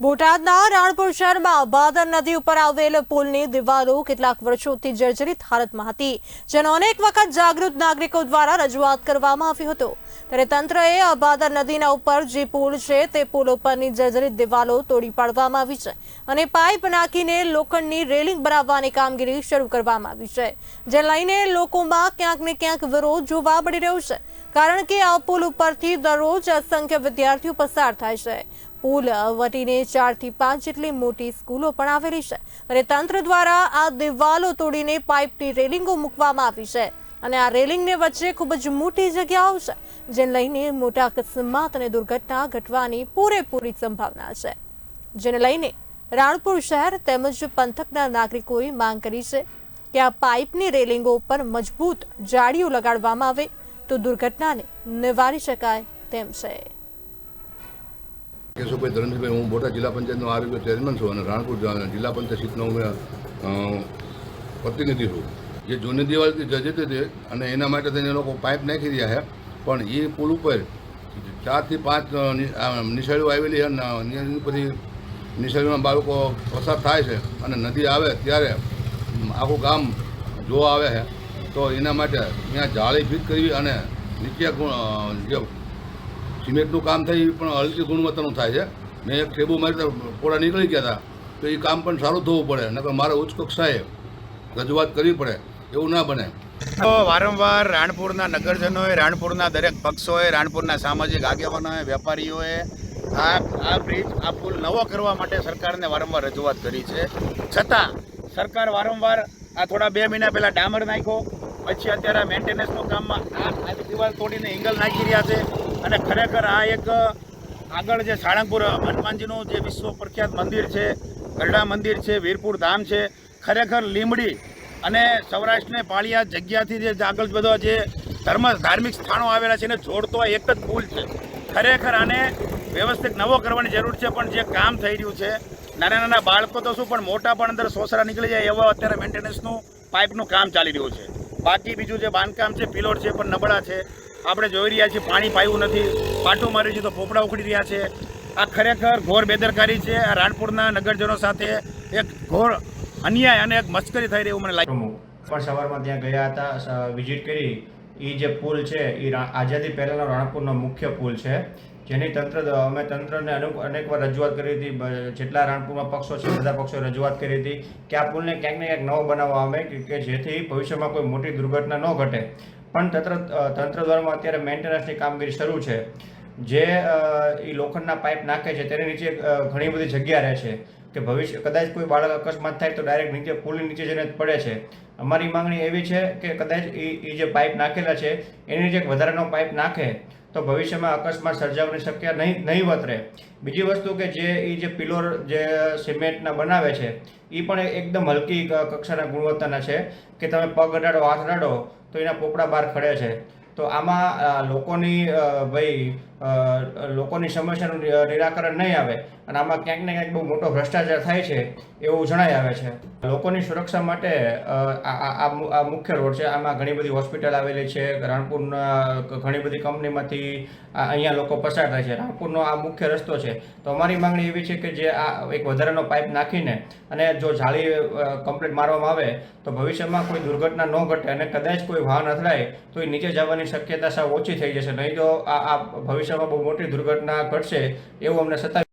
બોટાદના રાણપુર શહેરમાં ભાદર નદી ઉપર આવેલ પુલની દિવાલો કેટલાક વર્ષોથી જર્જરિત હાલતમાં હતી, જેનો અનેક વખત જાગૃત નાગરિકો દ્વારા રજૂઆત કરવામાં આવ્યું હતો. ત્યારે તંત્રએ આ નદીના ઉપર જે પુલ છે, તે પુલ ઉપરની જર્જરિત દિવાલો તોડી પાડવામાં આવી છે અને પાઇપ નાખીને લોખંડની રેલિંગ બનાવવાની કામગીરી શરૂ કરવામાં આવી છે, જે લઈને લોકોમાં ક્યાંક ને ક્યાંક વિરોધ જોવા મળી રહ્યો છે, કારણ કે આ પુલ ઉપરથી દરરોજ અસંખ્ય વિદ્યાર્થીઓ પસાર થાય છે. પુલ વટીને ચારથી પાંચ જેટલી મોટી સ્કૂલો પણ આવેલી છે. અને તંત્ર દ્વારા આ દિવાલો તોડીને પાઇપની રેલિંગો મૂકવામાં આવી છે. અને આ રેલિંગને વચ્ચે ખૂબ જ મોટી જગ્યાઓ છે, જેને લઈને મોટા અકસ્માત અને દુર્ઘટના ઘટવાની પૂરેપૂરી સંભાવના છે. જેને લઈને રાણપુર શહેર તેમજ પંથકના નાગરિકોએ માંગ કરી છે કે આ પાઇપની રેલિંગો ઉપર મજબૂત જાળીઓ લગાડવામાં આવે તો દુર્ઘટનાને નિવારી શકાય તેમ છે. કેશુભાઈ ધરમજીભાઈ હું બોટાદ જિલ્લા પંચાયતનો આરોગ્ય ચેરમેન છું અને રાણપુર જિલ્લા પંચાયત સીટનો હું પ્રતિનિધિ છું. જે જૂની દિવાલથી જજિત હતી અને એના માટે તેને લોકો પાઇપ નાખી રહ્યા છે. પણ એ પુલ ઉપર ચારથી પાંચ નિશાળીઓ આવેલી છે અને પછી નિશાળીઓના બાળકો પસાર થાય છે અને નદી આવે ત્યારે આખું ગામ જોવા આવે છે. તો એના માટે ત્યાં જાળી ફીટ કરવી અને નીચે જે સિમેન્ટનું કામ થઈ પણ હલકી ગુણવત્તાનું થાય છે. મેં એક ઠેબુ મારી પોળા નીકળી ગયા હતા. તો એ કામ પણ સારું થવું પડે. નકર મારે ઉચ્ચ કક્ષાએ રજૂઆત કરવી પડે. એવું ના બને. વારંવાર રાણપુરના નગરજનોએ, રાણપુરના દરેક પક્ષોએ, રાણપુરના સામાજિક આગેવાનોએ, વેપારીઓએ આ આ બ્રિજ, આ પુલ નવો કરવા માટે સરકારને વારંવાર રજૂઆત કરી છે. છતાં સરકાર વારંવાર આ થોડા બે મહિના પહેલાં ડામર નાખ્યો. પછી અત્યારે મેન્ટેનન્સનું કામમાં આ દિવાલ તોડીને એંગલ નાખી રહ્યા છે. અને ખરેખર આ એક, આગળ જે સાળંગપુર હનુમાનજીનું જે વિશ્વ પ્રખ્યાત મંદિર છે, ગરડા મંદિર છે, વીરપુર ધામ છે, ખરેખર લીમડી અને સૌરાષ્ટ્રને પાળિયા જગ્યાથી જે આગળ બધા જે ધર્મ, ધાર્મિક સ્થાનો આવેલા છે એને જોડતો એક જ પુલ છે. ખરેખર આને વ્યવસ્થિત નવો કરવાની જરૂર છે, પણ જે કામ થઈ રહ્યું છે, નાના નાના બાળકો તો શું, પણ મોટા પણ અંદર સોસરા નીકળી જાય એવા અત્યારે મેન્ટેનન્સનું પાઇપનું કામ ચાલી રહ્યું છે. બાકી બીજું જે બાંધકામ છે પિલોર છે, પણ નબળા છે આપણે જોઈ રહ્યા છીએ, પાણી પાયું નથી. પાટું માર્યું છે તો પોપડા ઉખડી રહ્યા છે. આ ખરેખર ઘોર બેદરકારી છે. આ રાણપુરના નગરજનો સાથે એક ઘોર અન્યાય અને એક મસ્કરી થઈ રહી એવું મને લાગે પણ સવારમાં ત્યાં ગયા હતા વિઝિટ કરી. એ જે પુલ છે એ આઝાદી પહેલાંનો રાણપુરનો મુખ્ય પુલ છે. જેની તંત્ર અમે તંત્રને અનેક, અનેકવાર રજૂઆત કરી હતી. જેટલા રાણપુરમાં પક્ષો છે, બધા પક્ષોએ રજૂઆત કરી હતી કે આ પુલને ક્યાંક ને ક્યાંક નવો બનાવવા અમે કે જેથી ભવિષ્યમાં કોઈ મોટી દુર્ઘટના ન ઘટે. પણ તંત્ર તંત્ર દ્વારામાં અત્યારે મેન્ટેનન્સની કામગીરી શરૂ છે. જે એ લોખંડના પાઇપ નાખે છે, તેની નીચે ઘણી બધી જગ્યા રહે છે. કે ભવિષ્ય, કદાચ કોઈ બાળક અકસ્માત થાય તો ડાયરેક્ટ નીચે, પુલની નીચે જઈને પડે છે. અમારી માંગણી એવી છે કે કદાચ એ જે પાઇપ નાખેલા છે, એની નીચે વધારાનો પાઇપ નાખે. તો ભવિષ્યમાં અકસ્માત સર્જાવાની શક્યતા નહીં નહીવત રહે બીજી વસ્તુ કે જે એ જે પિલોર જે સિમેન્ટના બનાવે છે એ પણ એકદમ હલકી કક્ષાના ગુણવત્તાના છે કે તમે પગ અડાડો, હાથ અડાડો તો એના પોપડા બહાર ખડે છે. તો આમાં લોકોની ભાઈ લોકોની સમસ્યાનું નિરાકરણ નહીં આવે અને આમાં ક્યાંક ને ક્યાંક બહુ મોટો ભ્રષ્ટાચાર થાય છે એવું જણાઈ આવે છે. લોકોની સુરક્ષા માટે આ મુખ્ય રોડ છે. આમાં ઘણી બધી હોસ્પિટલ આવેલી છે. રાણપુરના ઘણી બધી કંપનીમાંથી અહીંયા લોકો પસાર થાય છે. રાણપુરનો આ મુખ્ય રસ્તો છે. તો અમારી માંગણી એવી છે કે જે આ એક વધારાનો પાઇપ નાખીને અને જો જાળી કમ્પ્લીટ મારવામાં આવે તો ભવિષ્યમાં કોઈ દુર્ઘટના ન ઘટે અને કદાચ કોઈ વાહન અથડાય તો એ નીચે જવાની શક્યતા સાવ ઓછી થઈ જશે. નહીં તો આ આ ભવિષ્યમાં બહુ મોટી દુર્ઘટના ઘટશે એવું અમને સત્તા